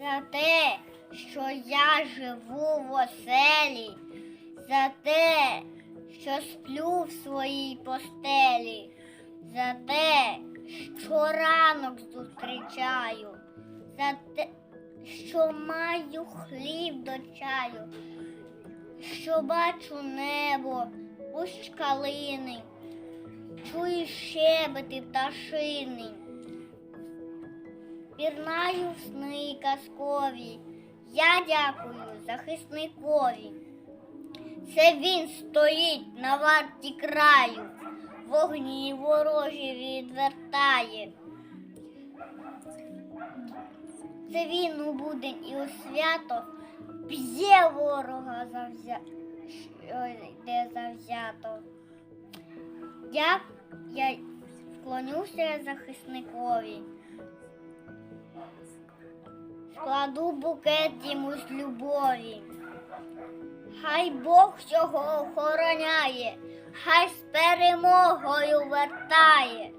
за те, що я живу в оселі, за те, що сплю в своїй постелі, за те, що ранок зустрічаю, за те, що маю хліб до чаю, що бачу небо, кущ калини, чую щебети пташини. Пірнаю в сни казкові. Я дякую захисникові. Це він стоїть на варті краю, вогні ворожі відвертає. Це він у будень і у свято б'є ворога завзя... йде завзято. Я, я вклонюся захисникові. Складу букет йому з любові. Хай Бог його охороняє, хай з перемогою вертає.